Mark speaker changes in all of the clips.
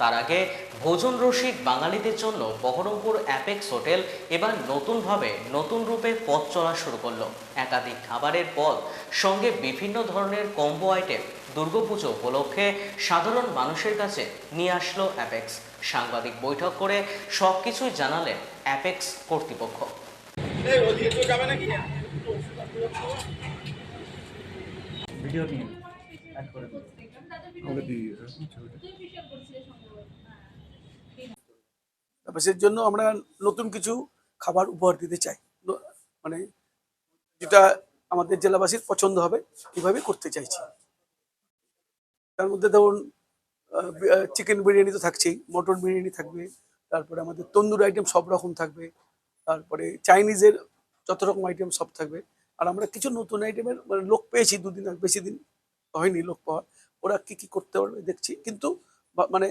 Speaker 1: তার আগে ভোজন রসিক বাঙালিদের জন্য বহরমপুর অ্যাপেক্স হোটেল এবার নতুনভাবে নতুন রূপে পথ চলা শুরু করল। একাধিক খাবারের পদ সঙ্গে বিভিন্ন ধরনের কম্বো আইটেম দুর্গাপুজো উপলক্ষে সাধারণ মানুষের কাছে নিয়ে আসলো অ্যাপেক্স। সাংবাদিক বৈঠক করে সব কিছুই জানালেন অ্যাপেক্স কর্তৃপক্ষ।
Speaker 2: ভিডিও নিয়ে দিন
Speaker 3: তাপসের জন্য আমরা নতুন কিছু খাবার উপহার দিতে চাই। মানে যেটা আমাদের জেলাবাসীর পছন্দ হবে এইভাবে করতে চাইছি। তার মধ্যে ধরুন চিকেন বিরিয়ানি তো থাকছেই, মটন বিরিয়ানি থাকবে, তারপরে আমাদের তন্দুর আইটেম সব রকম থাকবে, তারপরে চাইনিজের যত রকম আইটেম সব থাকবে। আর আমরা কিছু নতুন আইটেমের মানে লোক পেয়েছি দুদিন বেশি দিন হয়নি লোক পাওয়া, ওরা কি কি করতে পারবে দেখছি, কিন্তু মানে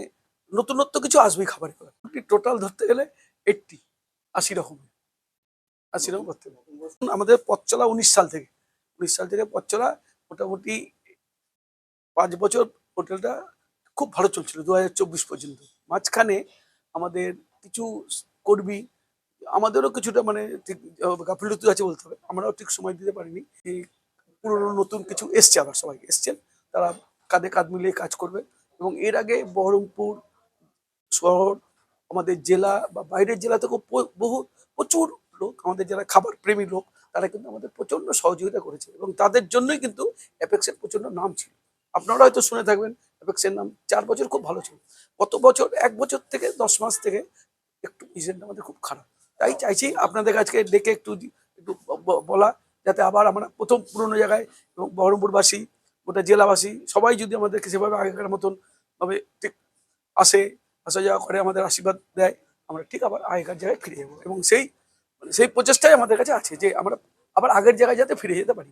Speaker 3: নতুনত্ব কিছু আসবেই খাবারে। টোটাল ধরতে গেলে এইটটি আশি রকমের আশি রকম করতে আমাদের পথ চলা উনিশ সাল থেকে। উনিশ সাল থেকে পথ চলা মোটামুটি পাঁচ বছর হোটেলটা খুব ভালো চলছিল দু হাজার চব্বিশ পর্যন্ত। মাঝখানে আমাদের কিছু কর্মী, আমাদেরও কিছুটা মানে ঠিক গাফিলতি আছে বলতে হবে। আমরাও ঠিক সময় দিতে পারিনি। পুরনো নতুন কিছু এসছে আবার সবাই এসছেন, তারা কাঁধে কাঁধ মিলিয়ে কাজ করবে। এবং এর আগে বহরমপুর শহর, আমাদের জেলা বা বাইরের জেলা থেকেও বহু, প্রচুর লোক, আমাদের যারা খাবার প্রেমী লোক, তারা কিন্তু আমাদের প্রচণ্ড সহযোগিতা করেছে এবং তাদের জন্যই কিন্তু অ্যাপেক্সের প্রচণ্ড নাম ছিল। আপনারা হয়তো শুনে থাকবেন অ্যাপেক্সের নাম চার বছর খুব ভালো ছিল। গত বছর, এক বছর থেকে দশ মাস থেকে একটু ইভেন্ট আমাদের খুব খারাপ। তাই চাইছি আপনাদের কাছে ডেকে একটু একটু বলা যাতে আবার আমরা প্রথম পুরনো জায়গায় এবং বহরমপুরবাসী, গোটা জেলাবাসী সবাই যদি আমাদেরকে সেভাবে আগেকার মতন ভাবে আসে আসা যাওয়া করে আমাদের আশীর্বাদ দেয়, আমরা ঠিক আবার আগেকার জায়গায় ফিরে যাব। এবং সেই মানে সেই প্রচেষ্টাই আমাদের কাছে আছে যে আমরা আবার আগের জায়গায় যাতে ফিরে যেতে পারি।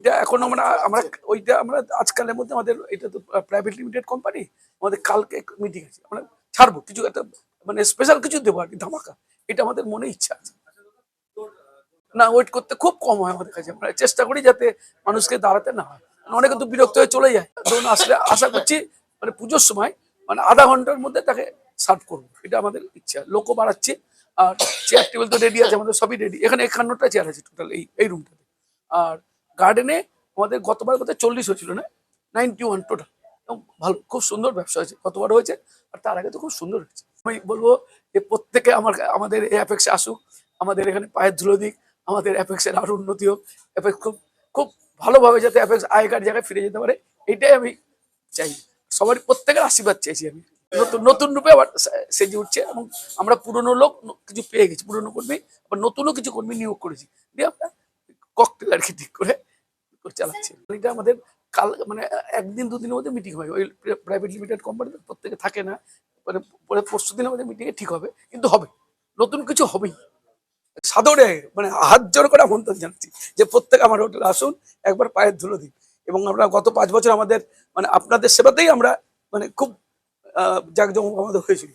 Speaker 3: এটা এখন আমরা আমরা ওইটা আমরা আজকালের মধ্যে আমাদের এটা তো প্রাইভেট লিমিটেড কোম্পানি আমাদের কালকে মিটিং আছে। আমরা ছাড়বো, কিছু একটা মানে স্পেশাল কিছু দেবো আর কি, ধামাকা। এটা আমাদের মনে ইচ্ছা আছে। না ওয়েট করতে খুব কম হয় আমাদের কাছে। আমরা চেষ্টা করি যাতে মানুষকে দাঁড়াতে না হয়। অনেকে তো বিরক্ত হয়ে চলে যায়। ধরুন আসলে আশা করছি মানে পুজোর সময় মানে আধা ঘণ্টার মধ্যে তাকে সার্ভ করব। এটা আমাদের ইচ্ছা। লোকও বাড়াচ্ছে, আর চেয়ার টেবিল তো রেডি আছে, আমাদের সবই রেডি এখানে একান্নটা চেয়ার আছে টোটাল এই এই রুমটাতে আর গার্ডেনে আমাদের গতবার কোথায় চল্লিশ হয়েছিল না? নাইনটি ওয়ান টোটাল ভালো, খুব সুন্দর ব্যবসা হয়েছে কতবার হয়েছে, আর তার আগে তো খুব সুন্দর হয়েছে। আমি বলব যে প্রত্যেকে আমার, আমাদের এই অ্যাপেক্সে আসুক, আমাদের এখানে পায়ের ধুলো দিক, আমাদের অ্যাপেক্সের আরও উন্নতি হোক। অ্যাপেক্স খুব খুব ভালোভাবে যাতে অ্যাপেক্স আগেকার জায়গায় ফিরে যেতে পারে, এটাই আমি চাই। সবার প্রত্যেকের আশীর্বাদ চাইছি আমি। নতুন নতুন রূপে আবার সেজে উঠছে এবং আমরা পুরনো লোক কিছু পেয়ে গেছি, পুরনো কর্মী, আবার নতুনও কিছু কর্মী নিয়োগ করেছি। দিয়ে আমরা ককটেল আর কি ঠিক করে চালাচ্ছি। এটা আমাদের কাল মানে একদিন, দুদিনের মধ্যে মিটিং হয়। ওই প্রাইভেট লিমিটেড কোম্পানি প্রত্যেকে থাকে না। মানে পরে পরশু দিনের মধ্যে মিটিংয়ে ঠিক হবে, কিন্তু হবে। নতুন কিছু হবেই। সাদরে মানে হাত জোর করে আমন্ত্রণ জানাচ্ছি যে প্রত্যেক আমার হোটেলে আসুন, একবার পায়ের ধুলো দিন। এবং আমরা গত পাঁচ বছর আমাদের মানে আপনাদের সেবাতেই আমরা মানে খুব জাঁকজমক আমাদের হয়েছিল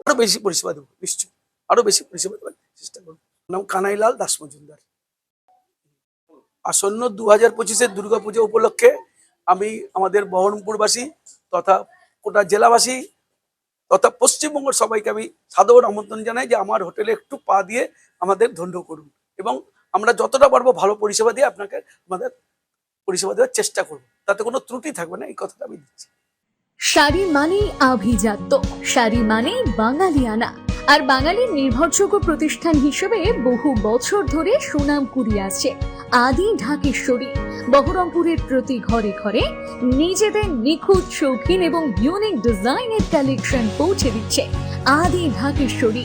Speaker 3: আরও বেশি পরিষেবা দেবো, নিশ্চয়ই। আরও বেশি পরিষেবা দেওয়ার চেষ্টা করব। নাম কানাইলাল দাস মজুমদার। আসন্ন দু হাজার পঁচিশের দুর্গাপুজো উপলক্ষে আমি আমাদের বহরমপুরবাসী তথা গোটা জেলাবাসী তথা পশ্চিমবঙ্গের সবাইকে আমি সাদর আমন্ত্রণ জানাই যে আমার হোটেলে একটু পা দিয়ে আমাদের ধন্য করুন। এবং আমরা যতটা পারব ভালো পরিষেবা দিয়ে আপনাকে আমাদের পরিষেবা দেওয়ার চেষ্টা করব। তাতে কোনো ত্রুটি থাকবে না, এই কথাটা আমি দিচ্ছি।
Speaker 4: শাড়ি মানেই আভিজাত্য। শাড়ি মানেই বাঙালিয়ানা। আর বাঙালির নির্ভরযোগ্য প্রতিষ্ঠান হিসেবে বহু বছর ধরে সুনাম কুড়িয়ে আসছে আদি ঢাকেশ্বরী। বহরমপুরের প্রতি ঘরে ঘরে নিজেদের নিখুঁত শৌখিন এবং ইউনিক ডিজাইনের কালেকশন পৌঁছে দিচ্ছে আদি ঢাকেশ্বরী।